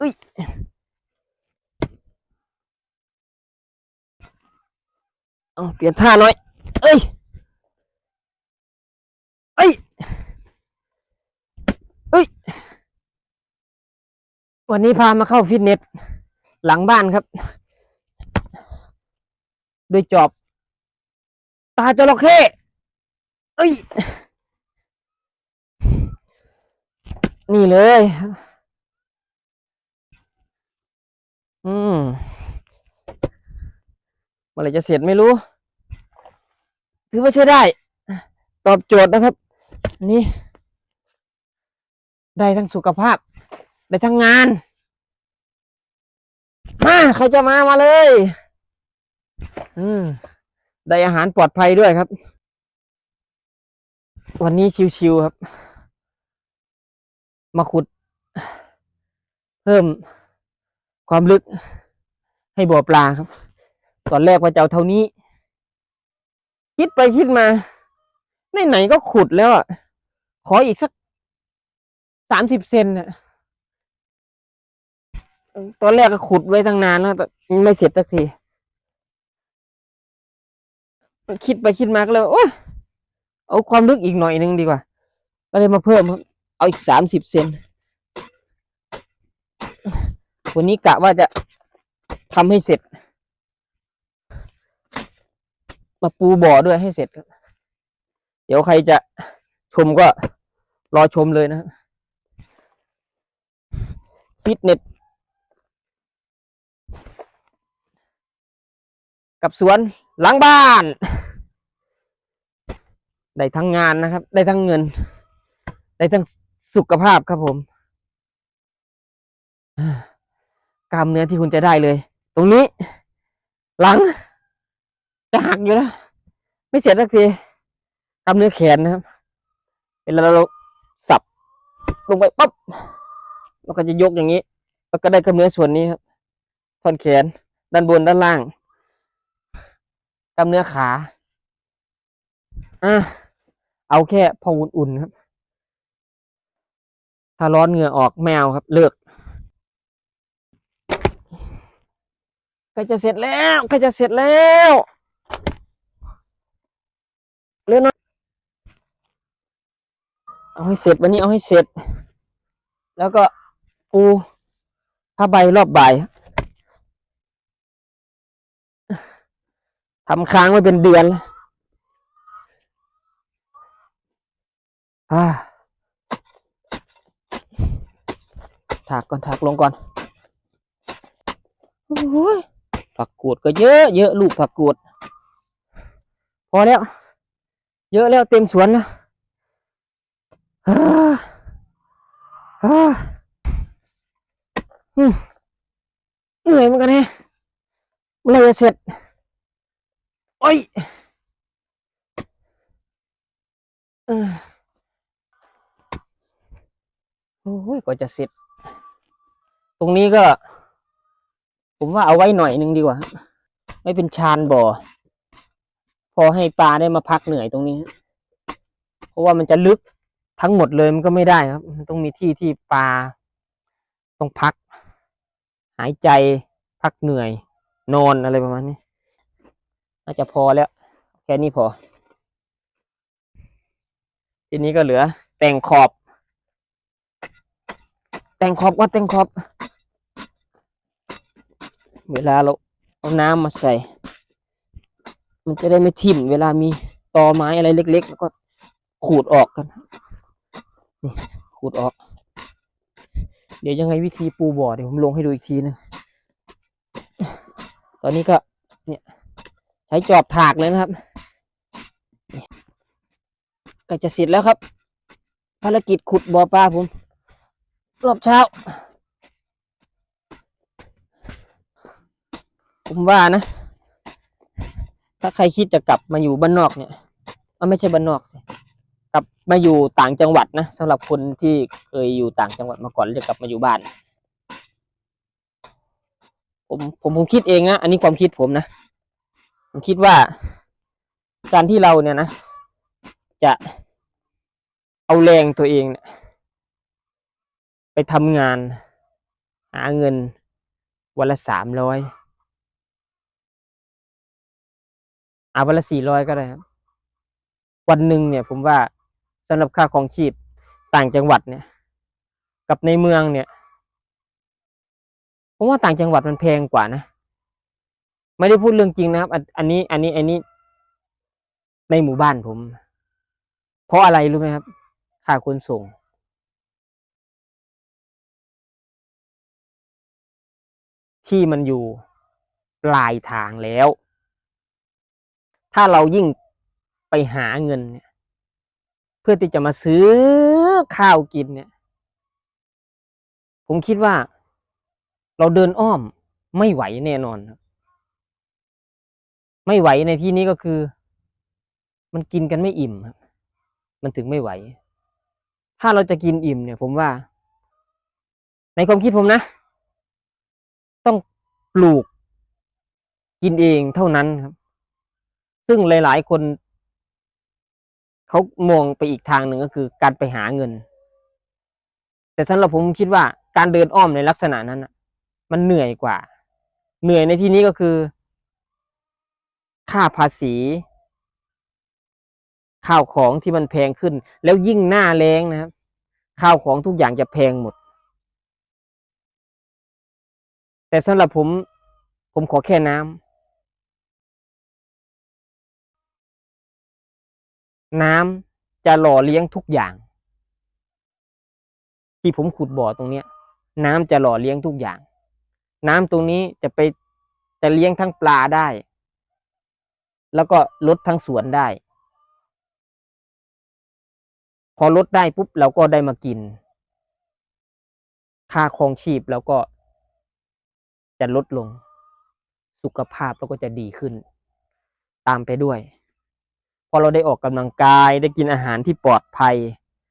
อุ้ยเอาเปลี่ยนท่าหน่อย เอ้ย เอ้ย เอ้ย วันนี้พามาเข้าฟิตเนส หลังบ้านครับ โดยจอบ ตาจระเข้เอ้ย นี่เลยครับ อืมเมื่อไรจะเสร็จไม่รู้ ถือว่าใช้ได้ ตอบโจทย์นะครับ นี่ ได้ทั้งสุขภาพ ได้ทั้งงาน มาใครจะมามาเลย อืม ได้อาหารปลอดภัยด้วยครับ วันนี้ชิวๆครับ มาขุด เพิ่ม ความลึกให้บ่อปลาครับ ตอนแรกว่าจะเอาเท่านี้ คิดไปคิดมาไหนๆก็ขุดแล้วอะขออีกสักสามสิบเซนน่ะตอนแรกก็ขุดไว้ตั้งนานแล้วแต่ไม่เสร็จสักทีคิดไปคิดมาก็เลยโอ้เอาความลึกอีกหน่อยนึงดีกว่า ก็เลยมาเพิ่มเอาอีกสามสิบเซน วันนี้กะว่าจะทำให้เสร็จ มาปูบ่อด้วยให้เสร็จ เดี๋ยวใครจะชมก็รอชมเลยนะฟิตเนสกับสวนหลังบ้าน ได้ทั้งงานนะครับ ได้ทั้งเงิน ได้ทั้งสุขภาพครับผม ล้ามเนื้อที่คุณจะได้เลย ตรงนี้ หลังจะหักอยู่แล้วไม่เสร็จสักทีกล้ามเนื้อแขนนะครับเวลาเราสับลงไปปั๊บเราก็จะยกอย่างนี้แล้วก็ได้กล้ามเนื้อส่วนนี้ครับท่อนแขน ด้านบนด้านล่างกล้ามเนื้อขาอะเอาแค่พออุ่นๆครับ ถ้าร้อนเหงื่อออกแมวครับ เลิก ใกล้จะเสร็จแล้วใกล้จะเสร็จแล้วเร็วหน่อยเอาให้เสร็จวันนี้เอาให้เสร็จ แล้วก็ปูผ้าใบรอบบ่ายทำค้างไว้เป็นเดือนอ่าถากก่อนถากลงก่อนโอ้ย ผักกูดก็เยอะเยอะลูกผักกูด พอแล้ว เยอะแล้วเต็มสวนแล้วเหนื่อยเหมือนกันเมื่อไหรจะเสร็จ โอ้ยโอ้ยกว่าจะเสร็จ ตรงนี้ก็ ผมว่าเอาไว้หน่อยนึงดีกว่าไม่เป็นชานบ่อ พอให้ปลาได้มาพักเหนื่อยตรงนี้ เพราะว่ามันจะลึกทั้งหมดเลยมันก็ไม่ได้ครับ มันต้องมีที่ที่ปลาต้องพัก หายใจพักเหนื่อย นอนอะไรประมาณนี้น่าจะพอแล้ว แค่นี้พอ ทีนี้ก็เหลือแต่งขอบ แต่งขอบก็แต่งขอบ เวลาเราเอาน้ำมาใส่ มันจะได้ไม่ทิ่ม เวลามีตอไม้อะไรเล็กๆ แล้วก็ขูดออกกันนี่ขูดออก เดี๋ยวยังไงวิธีปูบ่อเดี๋ยวผมลงให้ดูอีกทีนึงตอนนี้ก็เนี่ยใช้จอบถากเลยนะครับก็จะเสร็จแล้วครับ ภารกิจขุดบ่อปลาผม รอบเช้า ผมว่านะ ถ้าใครคิดจะกลับมาอยู่บ้านนอกเนี่ยมันไม่ใช่บ้านนอกกลับมาอยู่ต่างจังหวัดนะสำหรับคนที่เคยอยู่ต่างจังหวัดมาก่อนจะกลับมาอยู่บ้าน ผมผมผมคิดเองนะอันนี้ความคิดผมนะผมคิดว่า การที่เราเนี่ยนะจะเอาแรงตัวเองเนี่ยไปทำงาน หาเงินวันละสามร้อย อาวันละสี่ร้อยก็ได้ครับ วันหนึ่งเนี่ย ผมว่าสำหรับค่าของชีพต่างจังหวัดเนี่ย กับในเมืองเนี่ยผมว่าต่างจังหวัดมันแพงกว่านะไม่ได้พูดเรื่องจริงนะครับ อันอันนี้ อันนี้ อันนี้ ในหมู่บ้านผม เพราะอะไรรู้ไหมครับ ค่าขนส่ง ที่มันอยู่ปลายทางแล้ว ถ้าเรายิ่งไปหาเงินเนี่ย เพื่อที่จะมาซื้อข้าวกินเนี่ย ผมคิดว่า เราเดินอ้อมไม่ไหวแน่นอนครับไม่ไหวในที่นี้ก็คือ มันกินกันไม่อิ่มครับมันถึงไม่ไหว ถ้าเราจะกินอิ่มเนี่ย ผมว่า ในความคิดผมนะ ต้องปลูก กินเองเท่านั้นครับ ซึ่งหลาย ๆ คนเขามองไปอีกทางหนึ่งก็คือการไปหาเงิน แต่สำหรับผมคิดว่าการเดินอ้อมในลักษณะนั้นมันเหนื่อยกว่า เหนื่อยในที่นี้ก็คือ ค่าภาษี ข้าวของที่มันแพงขึ้น แล้วยิ่งหน้าแรงนะครับ ข้าวของทุกอย่างจะแพงหมด แต่สำหรับผม ผมขอแค่น้ำ น้ำจะหล่อเลี้ยงทุกอย่าง ที่ผมขุดบ่อตรงเนี้ย น้ำจะหล่อเลี้ยงทุกอย่าง น้ำตรงนี้จะไปจะเลี้ยงทั้งปลาได้ แล้วก็ลดทั้งสวนได้ พอลดได้ปุ๊บเราก็ได้มากิน ค่าครองชีพเราก็จะลดลง สุขภาพเราก็จะดีขึ้น ตามไปด้วย อเราได้ออกกำลังกายได้กินอาหารที่ปลอดภัย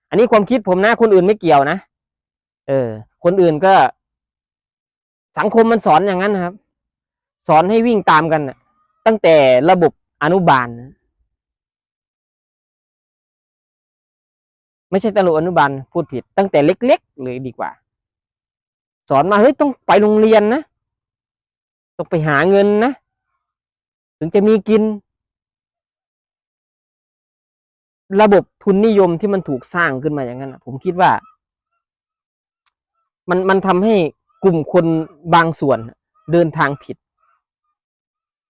อันนี้ความคิดผมนะคนอื่นไม่เกี่ยวนะเออ คนอื่นก็ สังคมมันสอนอย่างนั้นนะครับ สอนให้วิ่งตามกันนะตั้งแต่ระบบอนุบาลนะไม่ใช่ตำรวจอนุบาลพูดผิด ตั้งแต่เล็กๆเลยดีกว่า สอนมาเฮ้ยต้องไปโรงเรียนนะต้องไปหาเงินนะถึงจะมีกิน ระบบทุนนิยมที่มันถูกสร้างขึ้นมาอย่างนั้นนะผมคิดว่า มันมันทำให้กลุ่มคนบางส่วนเดินทางผิด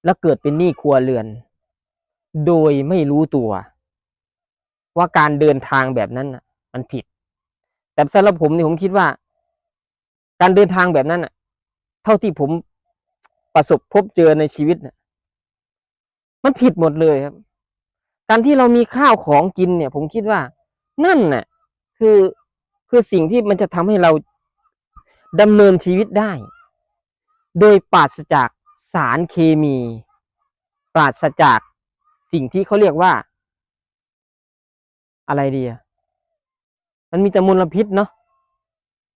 แล้วเกิดเป็นหนี้ครัวเรือน โดยไม่รู้ตัว ว่าการเดินทางแบบนั้นนะมันผิด แต่สำหรับผมเนี่ยผมคิดว่า การเดินทางแบบนั้นน่ะ เท่าที่ผมประสบพบเจอในชีวิตน่ะ มันผิดหมดเลยครับ การที่เรามีข้าวของกินเนี่ย ผมคิดว่า นั่นน่ะ คือคือสิ่งที่มันจะทำให้เราดำเนินชีวิตได้ โดยปราศจากสารเคมี ปราศจากสิ่งที่เขาเรียกว่า อะไรดีอะมันมีแต่มลพิษเนาะ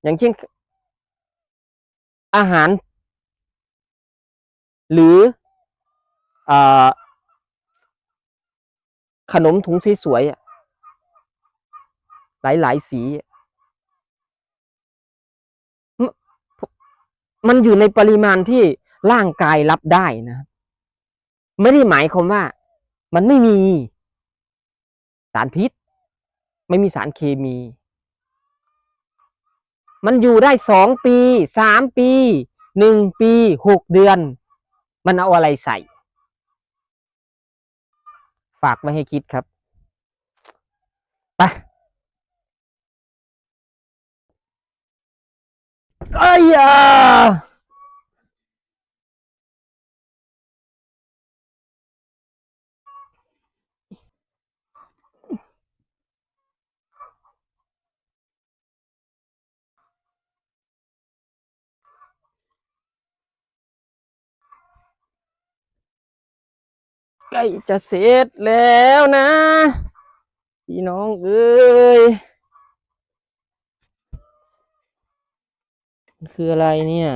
อย่างเช่น อาหาร หรืออ่อ ขนมถุงสวยๆอะหลายสีมมันอยู่ในปริมาณที่ร่างกายรับได้นะ ไม่ได้หมายความว่า มันไม่มีสารพิษ ไม่มีสารเคมี มันอยู่ได้สองปี สามปี หนึ่งปี หกเดือน มันเอาอะไรใส่ ฝากไว้ให้คิดครับไปไอ้ ใกล้จะเสร็จแล้วนะ พี่น้องเอ้ยคืออะไรเนี่ย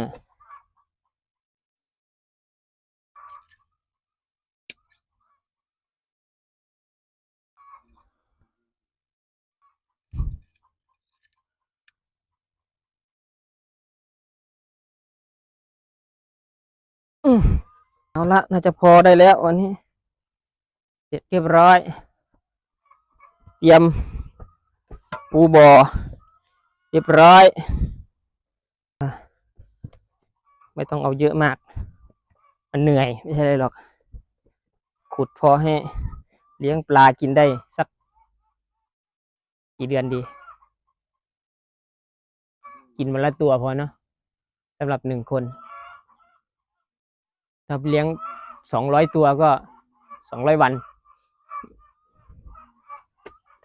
เอาละน่าจะพอได้แล้ววันนี้ ร็จเรียบร้อย เตรียมปูบ่อเรียบร้อย ไม่ต้องเอาเยอะมาก มันเหนื่อยไม่ใช่เลยหรอก ขุดพอให้เลี้ยงปลากินได้สักกี่เดือนดี กินวันละตัวพอเนาะสำหรับหนึ่งคนถ้าเลี้ยงสองร้อยตัวก็สองร้อยวัน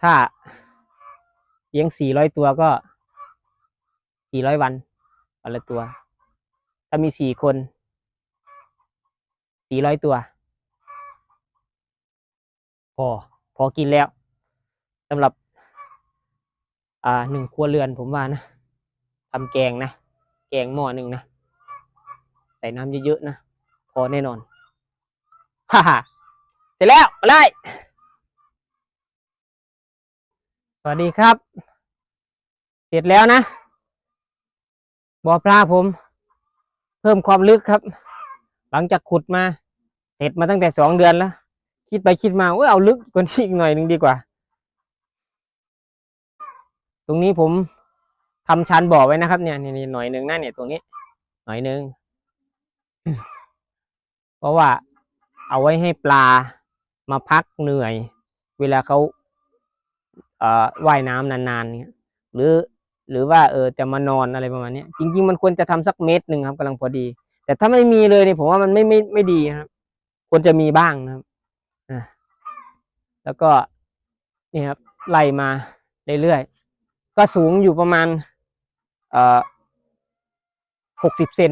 ถ้าเลี้ยงสี่ร้อยตัวก็สี่ร้อยวันวันละตัว ถ้ามีสี่คนสี่ร้อยตัว พอ พอกินแล้วสำหรับ อ่าหนึ่งครัวเรือนผมว่านะทำแกงนะ แกงหม้อหนึ่งนะ ใส่น้ำเยอะๆนะ พอแน่นอนฮ่าฮ่าเสร็จแล้วมาเลย สวัสดีครับ เสร็จแล้วนะบ่อปลาผม เพิ่มความลึกครับ หลังจากขุดมา เสร็จมาตั้งแต่สองเดือนแล้ว คิดไปคิดมาว่าเอาลึกกว่านี้อีกหน่อยหนึ่งดีกว่า ตรงนี้ผมทำชันบ่อไว้นะครับเนี่ยนี่หน่อยหนึ่งนะเนี่ยตรงนี้ หน่อยหนึ่งเพราะว่าเอาไว้ให้ปลามาพักเหนื่อย เวลาเขา ว่ายน้ำนานๆเนี่ยหรือหรือว่าเออจะมานอนอะไรประมาณนี้จริง ๆ มันควรจะทำสักเมตรหนึ่งครับกำลังพอดี แต่ถ้าไม่มีเลยเนี่ยผมว่ามันไม่ไม่ไม่ดีครับ ควรจะมีบ้างนะครับอ่าแล้วก็นี่ครับไล่มาเรื่อยๆก็สูงอยู่ประมาณเอ่อหกสิบเซน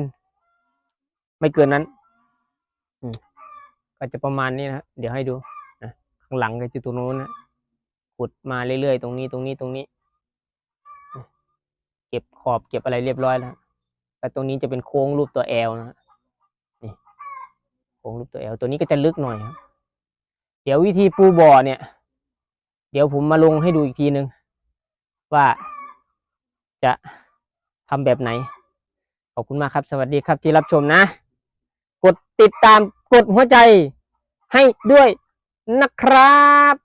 ไม่เกินนั้นก็จะประมาณนี้นะเดี๋ยวให้ดูนะข้างหลังก็จะตรงนู้นนะ ขุดมาเรื่อยๆ ตรงนี้ตรงนี้ตรงนี้ เก็บขอบเก็บอะไรเรียบร้อยแล้วแต่ตรงนี้จะเป็นโค้งรูปตัวแอลนะนี่โค้งรูปตัวแอลตัวนี้ก็จะลึกหน่อยครับเดี๋ยววิธีปูบ่อเนี่ย เดี๋ยวผมมาลงให้ดูอีกทีนึงว่าจะทำแบบไหน ขอบคุณมากครับ สวัสดีครับที่รับชมนะ กดติดตามกดหัวใจให้ด้วยนะครับ